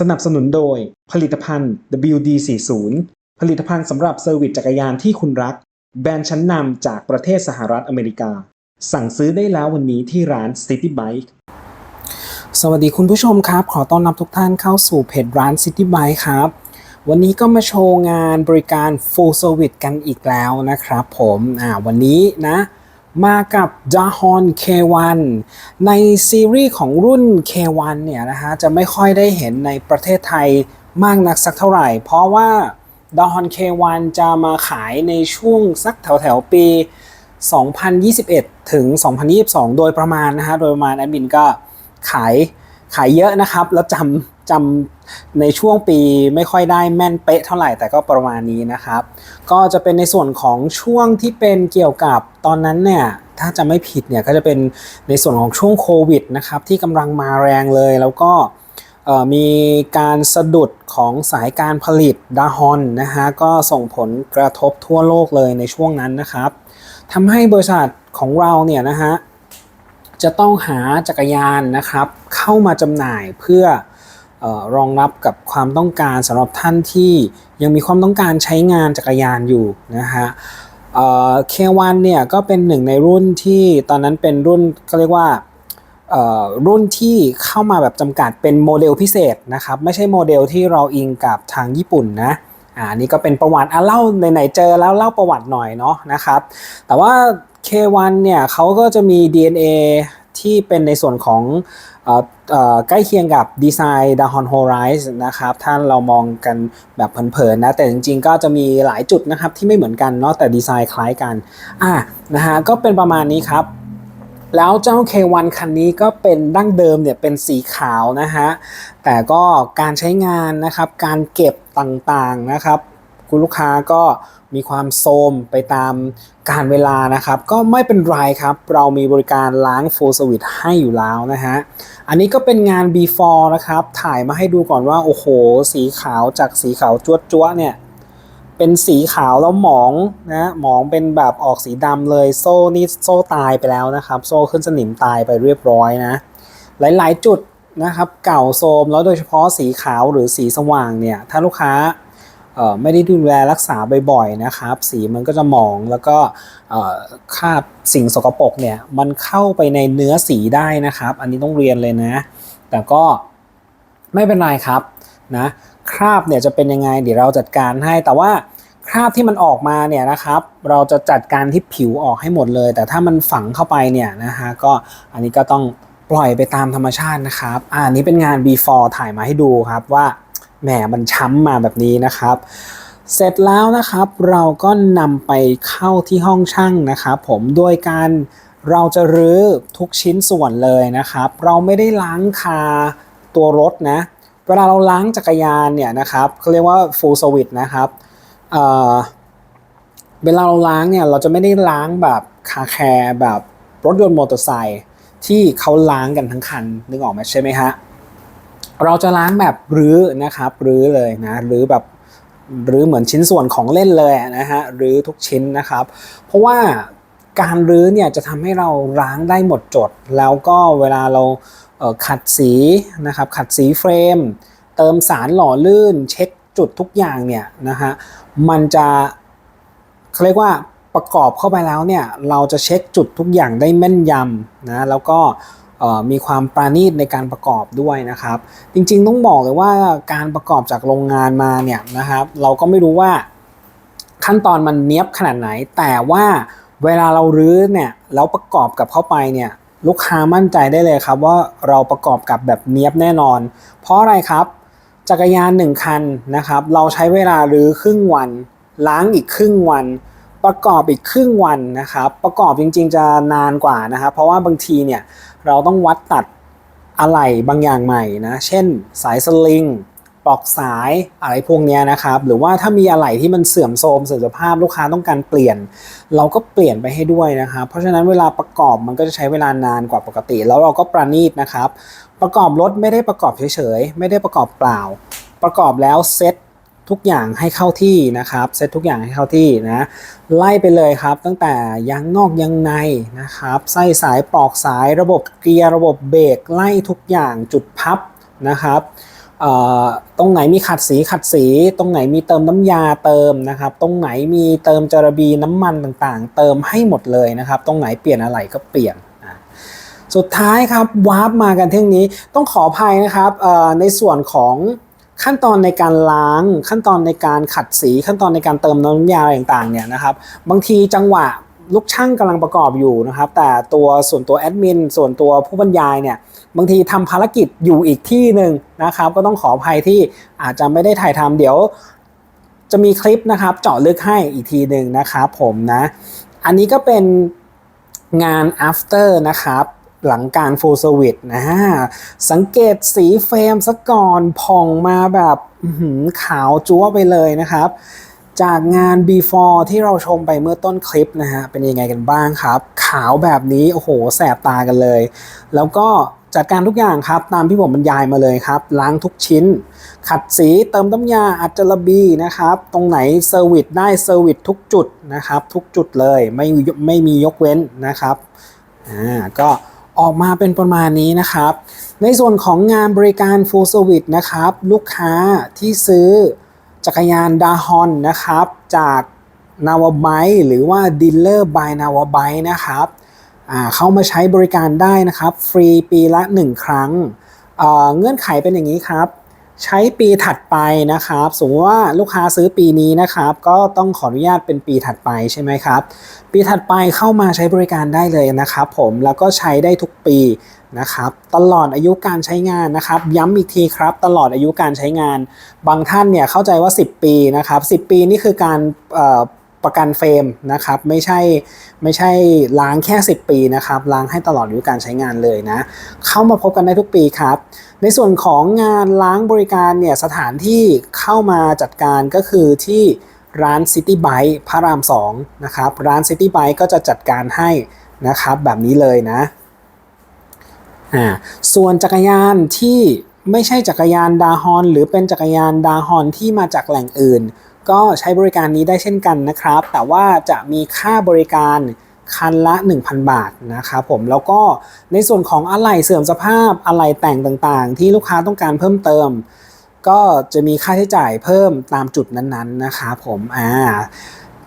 สนับสนุนโดย ผลิตภัณฑ์ WD40 ผลิตภัณฑ์สำหรับเซอร์วิสจักรยานที่คุณรัก แบรนด์ชั้นนำจากประเทศสหรัฐอเมริกา สั่งซื้อได้แล้ววันนี้ที่ร้าน City Bike สวัสดีคุณผู้ชมครับ ขอต้อนรับทุกท่านเข้าสู่เพจร้าน City Bike ครับ วันนี้ก็มาโชว์งานบริการ Full Service กันอีกแล้วนะครับผม อ่า วันนี้นะ มากับ d a h o n K1 ในซีรีส์ของรุ่น K1 เนี่ยนะฮะจะไม่ค่อยได้เห็นในประเทศไทยมากนักสักเท่าไหร่ เพราะว่า d a h o n K1 จะมาขายในช่วงสักแถวแถวๆปี 2021 ถึง 2022 โดยประมาณนะฮะ โดยประมาณแอดมินก็ขายขายเยอะนะครับ แล้วจำ จำในช่วงปีไม่ค่อยได้แม่นเป๊ะเท่าไหร่แต่ก็ประมาณนี้นะครับ ก็จะเป็นในส่วนของช่วงที่เป็นเกี่ยวกับตอนนั้นเนี่ยถ้าจะไม่ผิดเนี่ยก็จะเป็นในส่วนของช่วงโควิดนะครับที่กำลังมาแรงเลยแล้วก็มีการสะดุดของสายการผลิตดาฮอนนะฮะก็ส่งผลกระทบทั่วโลกเลยในช่วงนั้นนะครับทำให้บริษัทของเราเนี่ยนะฮะจะต้องหาจักรยานนะครับเข้ามาจำหน่ายเพื่อ รองรับกับความต้องการสำหรับท่านที่ยังมีความต้องการใช้งานจักรยานอยู่นะฮะเอ่อ K1 เนี่ยก็เป็นหนึ่งในรุ่นที่ตอนนั้นเป็นรุ่นเขาเรียกว่ารุ่นที่เข้ามาแบบจำกัดเป็นโมเดลพิเศษนะครับ ไม่ใช่โมเดลที่เราอิงกับทางญี่ปุ่นนะอันนี่ก็เป็นประวัติอะเล่าไหนๆเจอแล้วเล่าประวัติหน่อยเนาะนะครับ แต่ว่า K1 เนี่ยเขาก็จะมี DNA ที่เป็นในส่วนของใกล้เคียงกับดีไซน์ดาฮอนโฮไรส์นะครับ ถ้าเรามองกันแบบเผินๆนะ แต่จริงๆก็จะมีหลายจุดนะครับที่ไม่เหมือนกันเนาะแต่ดีไซน์คล้ายกันอะนะฮะก็เป็นประมาณนี้ครับแล้วเจ้า K1 คันนี้ก็เป็นดั้งเดิมเนี่ยเป็นสีขาวนะฮะ แต่ก็การใช้งานนะครับ การเก็บต่างๆนะครับ คุณลูกค้าก็ มีความโทมไปตามการเวลานะครับ ก็ไม่เป็นไรครับ เรามีบริการล้าง full service ให้อยู่แล้วนะฮะ อันนี้ก็เป็นงาน before นะครับ ถ่ายมาให้ดูก่อนว่า โอ้โห สีขาวจากสีขาวจ้วๆเนี่ย เป็นสีขาวแล้วหมองนะหมองเป็นแบบออกสีดำเลย โซ่นี่โซ่ตายไปแล้วนะครับ โซ่ขึ้นสนิมตายไปเรียบร้อยนะ หลายๆจุดนะครับ เก่าโทมแล้วโดยเฉพาะสีขาวหรือสีสว่างเนี่ย ถ้าลูกค้า ไม่ได้ดูแลรักษาบ่อยๆนะครับ สีมันก็จะหมองแล้วก็คราบสิ่งสกปรกเนี่ยมันเข้าไปในเนื้อสีได้นะครับ อันนี้ต้องเรียนเลยนะ แต่ก็ไม่เป็นไรครับนะคราบเนี่ยจะเป็นยังไงเดี๋ยวเราจัดการให้แต่ว่าคราบที่มันออกมาเนี่ยนะครับ เราจะจัดการที่ผิวออกให้หมดเลย แต่ถ้ามันฝังเข้าไปเนี่ยนะฮะก็อันนี้ก็ต้องปล่อยไปตามธรรมชาตินะครับ อ่าอันนี้เป็นงาน before ถ่ายมาให้ดูครับว่า แหมมันช้ำมาแบบนี้นะครับ เสร็จแล้วนะครับเราก็นำไปเข้าที่ห้องช่างนะครับผมโดยการเราจะรื้อทุกชิ้นส่วนเลยนะครับ เราไม่ได้ล้างคาตัวรถนะเวลาเราล้างจักรยานเนี่ยนะครับเขาเรียกว่า full service นะครับเเวลาเราล้างเนี่ยเราจะไม่ได้ล้างแบบคาแคร์แบบรถยนต์มอเตอร์ไซค์ที่เขาล้างกันทั้งคันนึกออกไหมใช่ไหมฮะ เราจะล้างแบบรื้อนะครับรื้อเลยนะรื้อแบบรื้อเหมือนชิ้นส่วนของเล่นเลยนะฮะรื้อทุกชิ้นนะครับ เพราะว่าการรื้อเนี่ยจะทำให้เราล้างได้หมดจด แล้วก็เวลาเราเขัดสีนะครับขัดสีเฟรม เติมสารหล่อลื่น เช็คจุดทุกอย่างเนี่ยนะฮะมันจะเขาเรียกว่าประกอบเข้าไปแล้วเนี่ยเราจะเช็คจุดทุกอย่างได้แม่นยำนะแล้วก็ มีความปราณีตในการประกอบด้วยนะครับ จริงๆต้องบอกเลยว่าการประกอบจากโรงงานมาเนี่ยนะครับเราก็ไม่รู้ว่าขั้นตอนมันเนี้ยบขนาดไหน แต่ว่าเวลาเรารื้อเนี่ยแล้วประกอบกับเข้าไปเนี่ยลูกค้ามั่นใจได้เลยครับว่าเราประกอบกับแบบเนี้ยบแน่นอน เพราะอะไรครับ จักรยานหนึ่งคันนะครับ เราใช้เวลารื้อครึ่งวัน ล้างอีกครึ่งวัน ประกอบอีกครึ่งวันนะครับ ประกอบจริง ๆ จะนานกว่านะครับ เพราะว่าบางทีเนี่ยเราต้องวัดตัดอะไหล่บางอย่างใหม่นะ เช่นสายสลิงปลอกสายอะไรพวกเนี้ยนะครับ หรือว่าถ้ามีอะไหล่ที่มันเสื่อมโทรมเสื่อมสภาพลูกค้าต้องการเปลี่ยน เราก็เปลี่ยนไปให้ด้วยนะครับ เพราะฉะนั้นเวลาประกอบมันก็จะใช้เวลานานกว่าปกติ แล้วเราก็ประณีตนะครับ ประกอบรถไม่ได้ประกอบเฉยๆ ไม่ได้ประกอบเปล่า ประกอบแล้วเซ็ต ทุกอย่างให้เข้าที่นะครับเซตทุกอย่างให้เข้าที่นะไล่ไปเลยครับ ตั้งแต่ยางนอกยางในนะครับไส้สายปลอกสายระบบเกียร์ระบบเบรกไล่ทุกอย่างจุดพับนะครับตรงไหนมีขัดสีขัดสี ตรงไหนมีเติมน้ำยาเติมนะครับ ตรงไหนมีเติมจาระบีน้ำมันต่างๆ เติมให้หมดเลยนะครับ ตรงไหนเปลี่ยนอะไรก็เปลี่ยนสุดท้ายครับวาร์ปมากันเที่ยงนี้ต้องขออภัยนะครับในส่วนของ ขั้นตอนในการล้างขั้นตอนในการขัดสีขั้นตอนในการเติมน้ำยาอะไรต่างๆเนี่ยนะครับบางทีจังหวะลูกช่างกำลังประกอบอยู่นะครับ แต่ตัวส่วนตัวแอดมินส่วนตัวผู้บรรยายเนี่ยบางทีทำภารกิจอยู่อีกที่หนึ่งนะครับ ก็ต้องขออภัยที่อาจจะไม่ได้ถ่ายทำเดี๋ยว จะมีคลิปนะครับ เจาะลึกให้อีกทีหนึ่งนะครับผมนะ อันนี้ก็เป็นงาน after นะครับ หลังการ full service นะสังเกตสีเฟรมซะก่อนผ่องมาแบบขาวจั๊วไปเลยนะครับ จากงาน before ที่เราชมไปเมื่อต้นคลิปนะฮะ เป็นยังไงกันบ้างครับ ขาวแบบนี้โอ้โหแสบตากันเลย แล้วก็จัดการทุกอย่างครับตามที่ผมบรรยายมาเลยครับ ล้างทุกชิ้น ขัดสีเติมน้ำยาอัจจระบีนะครับ ตรงไหนเซอร์วิสได้เซอร์วิสทุกจุดนะครับ ทุกจุดเลยไม่ไม่มียกเว้นนะครับอ่าก็ ออกมาเป็นประมาณนี้นะครับ ในส่วนของงานบริการ full service นะครับ ลูกค้าที่ซื้อจักรยานดาฮอนนะครับ จากนาวาไบหรือว่าดิลเลอร์บายนาวาไบนะครับเข้ามาใช้บริการได้นะครับ ฟรีปีละ 1 ครั้งเงื่อนไขเป็นอย่างนี้ครับ ใช้ปีถัดไปนะครับสมมติว่าลูกค้าซื้อปีนี้นะครับ ก็ต้องขออนุญาตเป็นปีถัดไปใช่ไหมครับ ปีถัดไปเข้ามาใช้บริการได้เลยนะครับผมแล้วก็ใช้ได้ทุกปีนะครับตลอดอายุการใช้งานนะครับ ย้ำอีกทีครับ ตลอดอายุการใช้งาน บางท่านเนี่ยเข้าใจว่า 10 ปีนะครับ 10 ปีนี่คือการ ประกันเฟรมนะครับไม่ใช่ไม่ใช่ล้างแค่ 10 ปีนะครับล้างให้ตลอดอายุการใช้งานเลยนะ เข้ามาพบกันได้ทุกปีครับ ในส่วนของงานล้างบริการเนี่ยสถานที่เข้ามาจัดการก็คือที่ร้าน City Bike พระราม2นะครับร้าน City Bike ก็จะจัดการให้นะครับแบบนี้เลยนะอ่าส่วนจักรยานที่ไม่ใช่จักรยานดาฮอน หรือเป็นจักรยานดาฮอนที่มาจากแหล่งอื่น ก็ใช้บริการนี้ได้เช่นกันนะครับ แต่ว่าจะมีค่าบริการคันละ 1,000 บาทนะครับผมแล้วก็ในส่วนของอะไหล่เสื่อมสภาพอะไหล่แต่งต่างๆ ที่ลูกค้าต้องการเพิ่มเติม ก็จะมีค่าใช้จ่ายเพิ่มตามจุดนั้นๆนะครับผมอ่า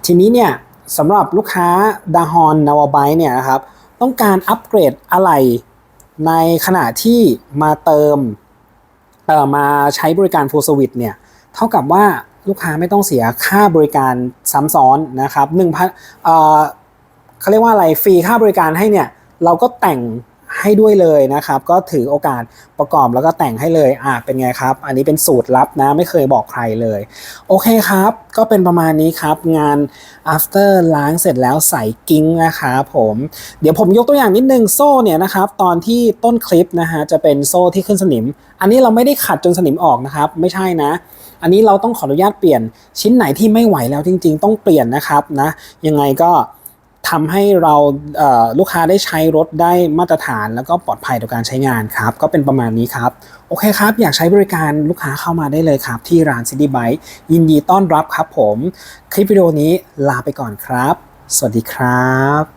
ทีนี้เนี่ยสำหรับลูกค้าดาฮอนนาวาไบเนี่ยนะครับต้องการอัปเกรดอะไหล่ในขณะที่มาเติมเอ่อมาใช้บริการ full service เนี่ยเท่ากับว่า ลูกค้าไม่ต้องเสียค่าบริการซ้ำซ้อนนะครับ1,000เอ่อเขาเรียกว่าอะไรฟรีค่าบริการให้เนี่ยเราก็แต่งให้ด้วยเลยนะครับ ก็ถือโอกาสประกอบแล้วก็แต่งให้เลยอะเป็นไงครับ อันนี้เป็นสูตรลับนะไม่เคยบอกใครเลย โอเคครับ ก็เป็นประมาณนี้ครับ งาน after ล้างเสร็จแล้วใส่กิ้งนะครับผมเดี๋ยวผมยกตัวอย่างนิดนึงโซ่เนี่ยนะครับตอนที่ต้นคลิปนะฮะจะเป็นโซ่ที่ขึ้นสนิม อันนี้เราไม่ได้ขัดจนสนิมออกนะครับ ไม่ใช่นะ อันนี้เราต้องขออนุญาตเปลี่ยนชิ้นไหนที่ไม่ไหวแล้วจริง ๆ ต้องเปลี่ยนนะครับนะยังไงก็ทำให้เราลูกค้าได้ใช้รถได้มาตรฐาน แล้วก็ปลอดภัยต่อการใช้งานครับ ก็เป็นประมาณนี้ครับ โอเคครับ อยากใช้บริการลูกค้าเข้ามาได้เลยครับ ที่ร้าน City Bike ยินดีต้อนรับครับผม คลิปวิดีโอนี้ลาไปก่อนครับ สวัสดีครับ